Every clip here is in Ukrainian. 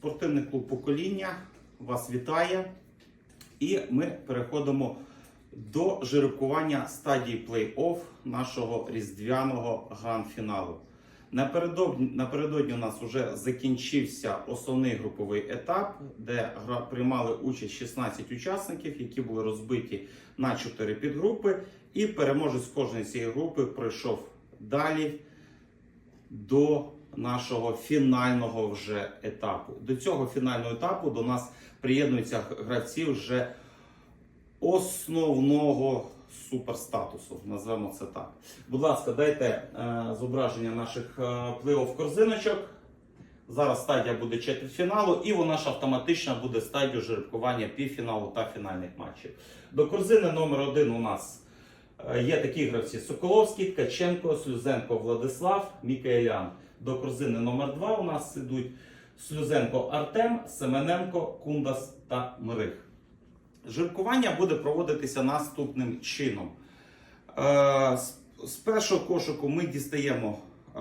Спортивний клуб покоління вас вітає. І ми переходимо до жеребкування стадії плей-офф нашого різдвяного гранд-фіналу. Напередодні, напередодні у нас вже закінчився основний груповий етап, де гра, приймали участь 16 учасників, які були розбиті на 4 підгрупи. І переможець кожної цієї групи пройшов далі до нашого фінального вже етапу. До цього фінального етапу до нас приєднуються гравці вже основного суперстатусу, назвемо це так. Будь ласка, дайте е, зображення наших е, плей-офф корзиночок. Зараз стадія буде четвертьфіналу, і вона ж автоматично буде стадією жеребкування півфіналу та фінальних матчів. До корзини номер один у нас е, є такі гравці: Соколовський, Ткаченко, Слюзенко, Владислав, Мікаелян. До корзини номер два у нас ідуть Слюзенко Артем, Семененко, Кундас та Мирих. Жеребкування буде проводитися наступним чином. Е, з- першого кошику ми дістаємо е,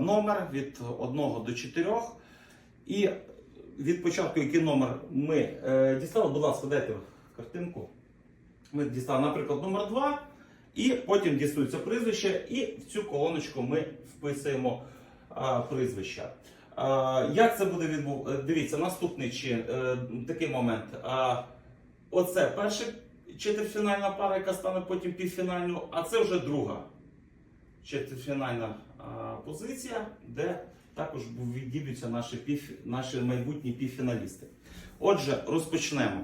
номер від 1 до 4. І від початку, який номер ми е, дістали, будь ласка, дайте картинку. Ми дістали, наприклад, номер 2, і потім дістається прізвище, і в цю колоночку ми вписуємо прізвища. Е, Як це буде відбуватися? Дивіться, наступний чин, е, такий момент. Е, Оце перша четвертьфінальна пара, яка стане потім півфінальною, а це вже друга четвертьфінальна позиція, де також відійдуться наші, наші майбутні півфіналісти. Отже, розпочнемо.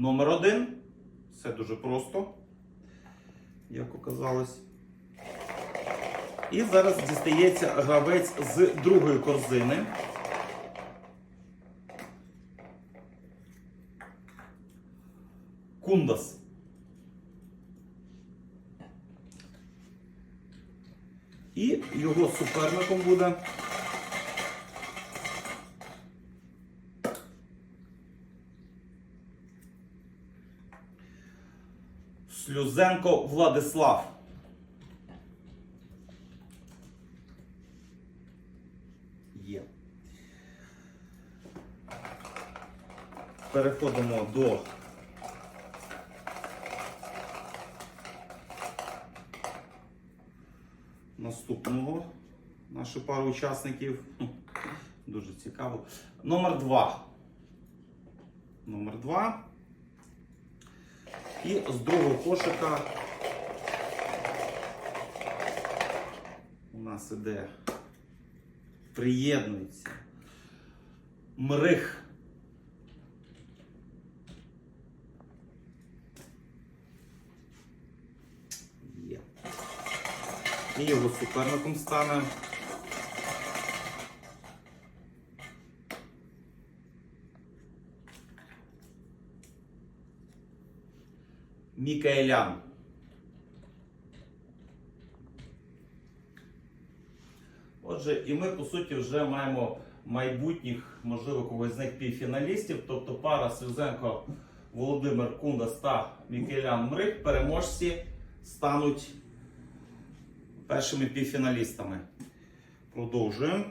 Номер один. Все дуже просто, як оказалось. І зараз дістається гравець з другої корзини. Кундас. І його суперником буде Слюзенко Владислав. Є. Переходимо до наступного нашу пару учасників. Дуже цікаво. Номер два. Номер два. І з другого кошика у нас іде приєднується мрих. Є. І його суперником стане. Мікаелян. Отже, і ми по суті вже маємо майбутніх, можливо, когось з них півфіналістів, тобто пара Слюзенко Володимир Кундас та Мікелян Мрик, переможці стануть першими півфіналістами. Продовжуємо.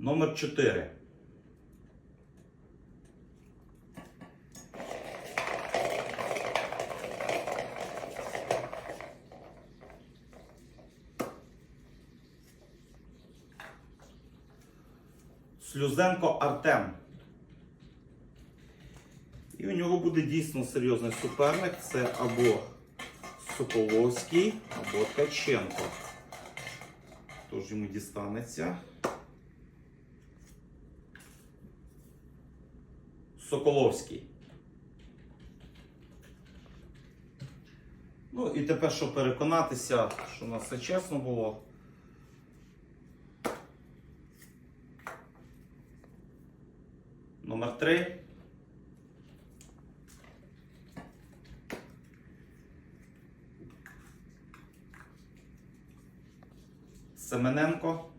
Номер 4. Слюзенко Артем. І у нього буде дійсно серйозний суперник. Це або Соколовський, або Ткаченко. Тож йому дістанеться. Соколовський. Ну і тепер, щоб переконатися, що у нас все чесно було. Номер 3. Семененко.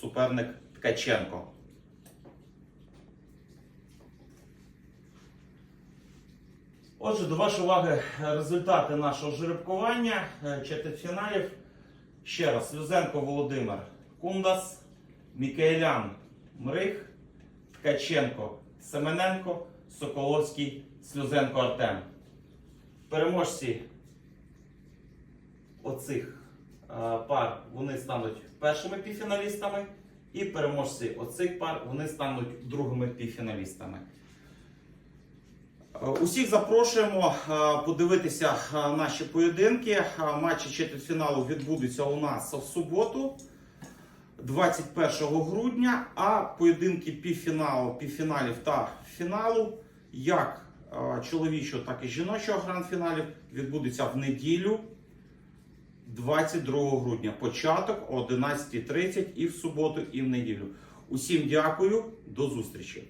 Суперник Ткаченко. Отже, до вашої уваги результати нашого жеребкування е, четвертьфіналів. Ще раз, Люзенко Володимир Кундас, Мікеелян Мрих, Ткаченко Семененко, Соколовський Слюзенко Артем. Переможці оцих е, пар вони стануть першими півфіналістами, і переможці оцих пар вони стануть другими півфіналістами. Е, Усіх запрошуємо е, подивитися е, наші поєдинки. Е, Матчі четвертьфіналу відбудуться у нас в суботу, 21 грудня. А поєдинки півфіналу, півфіналів та фіналу, як е, чоловічого, так і жіночого гранд-фіналів, відбудуться в неділю. 22 грудня, початок о 11.30 і в суботу, і в неділю. Усім дякую, до зустрічі!